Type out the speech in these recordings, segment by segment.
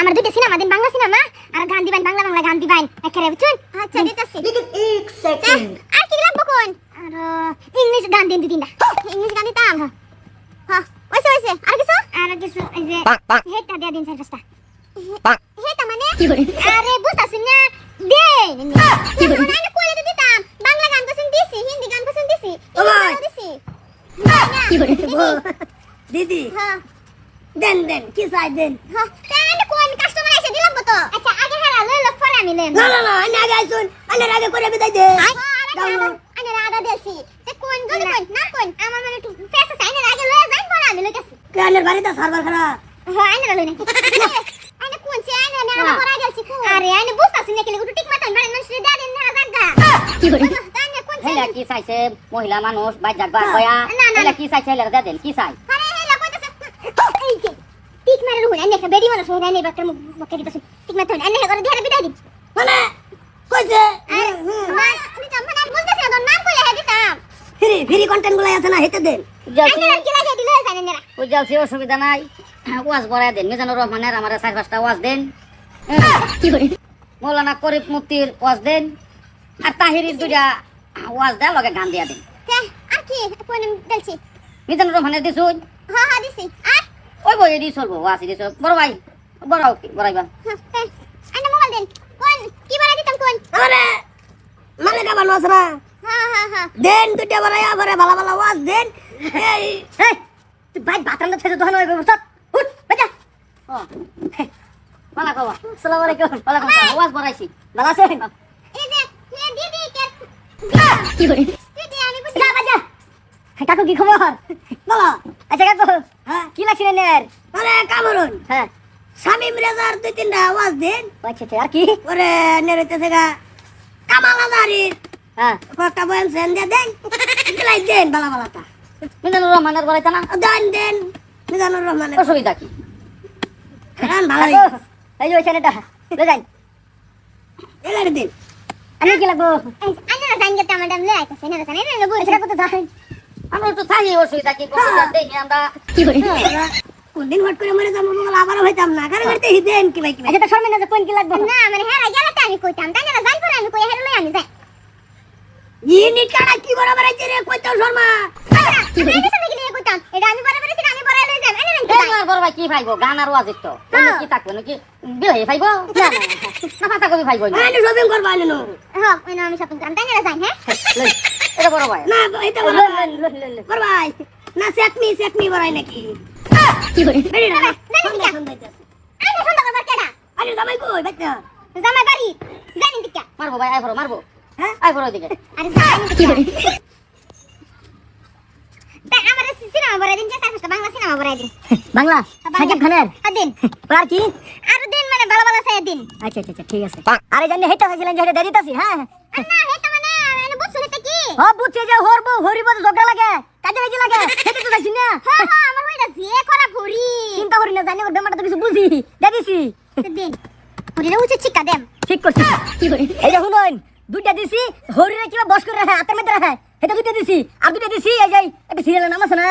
আমার দুটো সিনেমা দিন বাংলা সিনেমা আর গান দিবেন বাংলা বাংলা গান দিবেন একেবারে বুঝুন আচ্ছা দিতাছি লিখুন এক সেকেন্ড। আর কি লাগবো কোন? আর ইংলিশ গান দিন দিন না হ্যাঁ, ইংলিশ গান দিতাম। হ্যাঁ।, হ্যাঁ। ওইসে ওইসে। আর কিছু? আর কিছু এই যে হেটা দিয়া দিন সার্ভিসটা হেটা মানে? কি করে? আরে বুঝতাছিস না। দে। আমি কোলে তো দিতাম বাংলা গান পছন্দ দিছি হিন্দি গান পছন্দ দিছি। দিদি। হ্যাঁ। দেন দেন কি চাই দেন? তাহলে আমি কাস্টমার এসে দিলাম তো আচ্ছা আগে হারা লই লক পরে আমি নেন না না না আমি আগে আইছুন আমি আগে করে বিদায় দে। আমি আদা দেছি তে কোন গলি কই না কই আমার মানে একটু ফেসে চাই না আগে লই যাই পরে আমি লই গেছি কে আনের বাড়ি দা সার্ভার খারা হ্যাঁ আইনা লই নাকি? আইনা কোন চাই আইনা আমি আমার পরে গেছি আরে আইনা বুঝতাছিস না কি লাগু ঠিক মাতান বাড়ির মানুষের দা দেন না জাগা কি করি কি চাইছে? মহিলা মানুষ বাইজাক বা কয়া? কি চাইছে দা দেন কি চাই? আনে বেডি মানুষ হই আনে বাক্কার মুখ মুখে দিতাছি টিক মাতান আনে করে দিয়ে বিদায় দিন মানে? কইছে? আরে মানে মানে বুঝতাছি না নাম কইলে হে দিতাম। ফ্রি ফ্রি কন্টেন্টগুলো আছে না হেতে দেন। আনে কি লাগে দিলে জানেন না। ওই যাচ্ছি অসুবিধা নাই। ওয়াজ বড়াই দেন মিজানুর রহমানের আমার চার পাঁচটা ওয়াজ দেন। কি করে মৌলানা করিম মুক্তির ওয়াজ দেন। আর তাহিরির দুইটা ওয়াজ দেন লগে গান দিয়া দেন। আর কি কোন দেলছি? মিজানুর রহমানের দিছুন হ্যাঁ হ্যাঁ দিছি। আর বই এডি চলবো। ওয়াজ এডি চল বড় ভাই আন্না মোবাইল দেন। কোন কি বলা দিতাম কোন? মানে মানে কা বানো আছে না? হ্যাঁ হ্যাঁ হ্যাঁ। দেন ভালো ভালো ওয়াজ দেন। এই তুই ভাই বাতানটা ছেড়ে দোকান হয়ে ব্যবস্থা উঠ বেজা ও মালা কবা আসসালামু আলাইকুম ওয়ালাইকুম আসসালাম ওয়াজ বড়াইছি। ভালো আছেন? এই যে হে দিদি কি করে? দিদি আমি বুঝি বাজা কাকু কি খবর? বলো আচ্ছা কাকু। হ্যাঁ? কি লাগছিলেন এর মানে কামরুন। হ্যাঁ। শামিম রেজার দুই তিনটা ওয়াজ দেন। আচ্ছা আচ্ছা আর কি? ওরে নেরিতেছে গা কামাল আজারির হ্যাঁ। কয়েকটা বয়ান সেন দিয়ে দেন। দিলাই দেন বালা বালাটা মিজানুর রহমানের বড়াইতা না? দেন দেন। মিজানুর রহমানের। অসুবিধা কি? হ্যাঁ ভালোই কাকু, এই যে ওই ছেলেটা লে যাই। এলার দিন। আমি কি লাগবো? আন্না জান গেতে আমার দাম লে আইতাছে না জানেন না বল আচ্ছা কাকু তো যাই। আমরা একটু থাকি অসুবিধা কি কম্পিউটার দেখি আমরা। কি করে কোন দিন হট করে মরে যাব বলে আবারও হইতাম না। কারণ করতে দেন কি ভাই কি আচ্ছা তো শর্মিনা যে কোন কি লাগবো? না মানে হ্যাঁ গেলে আমি কইতাম তাই না? জান করে আমি কই হেরে লই আমি যাই। ইউনিট কাটা কি বরাবর আছে রে? কইতো শর্মা। কি করে আমি সামনে গিয়ে কইতাম এটা আমি বরাবর ছিল আমি বড় লই যাই আনে এই না আমার বড় ভাই কি ফাইবো গান আর ওয়াজ তো। হ্যাঁ। কি থাকব? নাকি বিলাই ফাইবো না পাতা কবি ফাইবো না আনি শপিং করবা আনি নো হ্যাঁ না। আমি শপিং করতাম তাই না যাই হ্যাঁ? এটা বড় ভাই না এটা লই। করবাই না সেকমি সেকমি বড়াই নাকি। কি করে বেরি না জানি কি আনে সুন্দর করবার কেডা আনি জামাই কই? বাচ্চা জামাই বাড়ি। জানি দিকা। মারবো ভাই আই মারবো। হ্যাঁ? আই দিকে আরে জানি কি করে তাই আমার সিনেমা বড় দিন যে সার্ভিসটা বাংলা সিনেমা বড় দিন। বাংলা? সাকিব খানের? দিন। আর কি? আর দিন মানে ভালো ভালো সাই দিন। আচ্ছা আচ্ছা আচ্ছা, ঠিক আছে। আরে জানি হেটা হইছিলেন যে হেটা দেরিতাছি হ্যাঁ না মানে বুঝছ কি? ও বুঝছে যে হরবো হরিব ঝগড়া লাগে। কাজে কাজে লাগে। হেতে তো যাইছি না। হ্যাঁ হ্যাঁ আমার হইটা যে করা ভরি চিন্তা করি না জানি ওর বেমারটা তো কিছু বুঝি। দেখিছি দিন। ভরি উচিত শিক্ষা দেম ঠিক করছি। কি করে এই যে শুনুন দুইটা দিছি হরিরে কিবা বস করে রাখে হাতের মধ্যে রাখে। এটা দুইটা দিছি আর দুইটা দিছি এই যে একটা সিরিয়ালের নাম আছে না?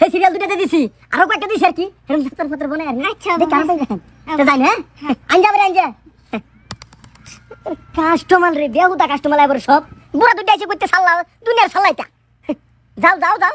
সেই সিরিয়াল দুটাতে দিছি। আরও কয়েকটা দিছি আর কি। এরকম সত্তর পত্র বনে আর আচ্ছা, দেখে আমি বুঝছি। দেখেন তো যাই না আঞ্জা বলে আঞ্জা কাস্টমার রে বেহুদা কাস্টমার এবার সব। বুড়া দুইটা এসে করতে সাল্লা দুনিয়ার সাল্লাইটা যাও যাও যাও।